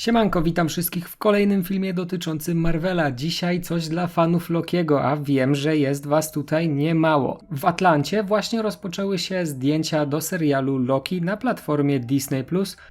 Siemanko, witam wszystkich w kolejnym filmie dotyczącym Marvela. Dzisiaj coś dla fanów Lokiego, a wiem, że jest was tutaj niemało. W Atlancie właśnie rozpoczęły się zdjęcia do serialu Loki na platformie Disney+,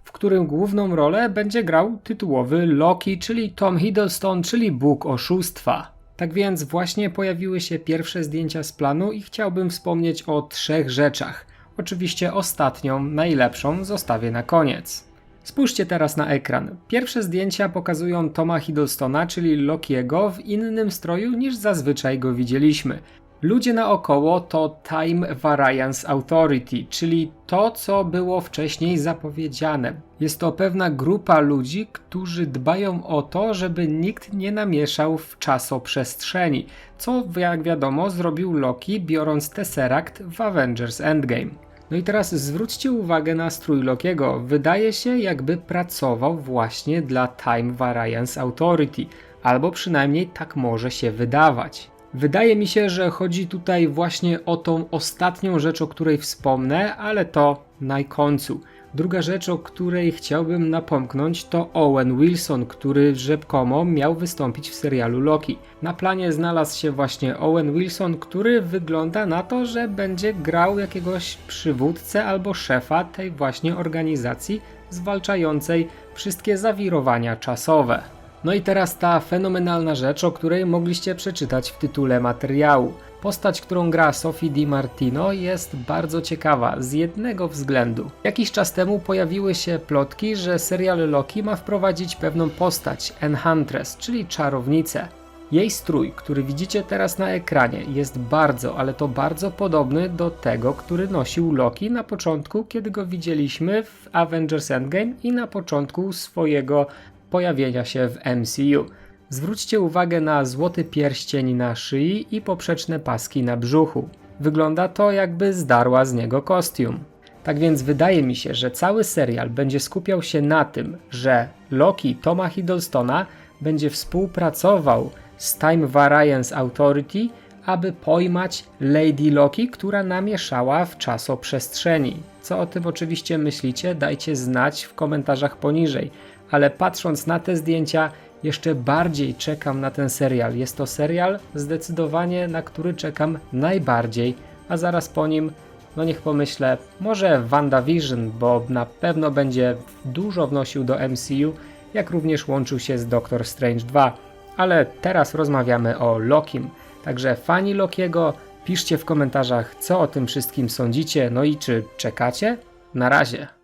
w którym główną rolę będzie grał tytułowy Loki, czyli Tom Hiddleston, czyli Bóg Oszustwa. Tak więc właśnie pojawiły się pierwsze zdjęcia z planu i chciałbym wspomnieć o trzech rzeczach. Oczywiście ostatnią, najlepszą zostawię na koniec. Spójrzcie teraz na ekran. Pierwsze zdjęcia pokazują Toma Hiddlestona, czyli Lokiego, w innym stroju niż zazwyczaj go widzieliśmy. Ludzie naokoło to Time Variance Authority, czyli to, co było wcześniej zapowiedziane. Jest to pewna grupa ludzi, którzy dbają o to, żeby nikt nie namieszał w czasoprzestrzeni, co jak wiadomo zrobił Loki biorąc Tesseract w Avengers Endgame. No i teraz zwróćcie uwagę na strój Lokiego. Wydaje się, jakby pracował właśnie dla Time Variance Authority, albo przynajmniej tak może się wydawać. Wydaje mi się, że chodzi tutaj właśnie o tą ostatnią rzecz, o której wspomnę, ale to na końcu. Druga rzecz, o której chciałbym napomknąć, to Owen Wilson, który rzekomo miał wystąpić w serialu Loki. Na planie znalazł się właśnie Owen Wilson, który wygląda na to, że będzie grał jakiegoś przywódcę albo szefa tej właśnie organizacji zwalczającej wszystkie zawirowania czasowe. No i teraz ta fenomenalna rzecz, o której mogliście przeczytać w tytule materiału. Postać, którą gra Sophie Di Martino jest bardzo ciekawa z jednego względu. Jakiś czas temu pojawiły się plotki, że serial Loki ma wprowadzić pewną postać, Enhantress, czyli czarownicę. Jej strój, który widzicie teraz na ekranie, jest bardzo, ale to bardzo podobny do tego, który nosił Loki na początku, kiedy go widzieliśmy w Avengers Endgame i na początku swojego pojawienia się w MCU. Zwróćcie uwagę na złoty pierścień na szyi i poprzeczne paski na brzuchu. Wygląda to jakby zdarła z niego kostium. Tak więc wydaje mi się, że cały serial będzie skupiał się na tym, że Loki Toma Hiddlestona będzie współpracował z Time Variance Authority, aby pojmać Lady Loki, która namieszała w czasoprzestrzeni. Co o tym oczywiście myślicie, dajcie znać w komentarzach poniżej, ale patrząc na te zdjęcia, jeszcze bardziej czekam na ten serial. Jest to serial zdecydowanie, na który czekam najbardziej, a zaraz po nim, no niech pomyślę, może WandaVision, bo na pewno będzie dużo wnosił do MCU, jak również łączył się z Doctor Strange 2. Ale teraz rozmawiamy o Lokim. Także fani Lokiego, piszcie w komentarzach, co o tym wszystkim sądzicie, no i czy czekacie? Na razie.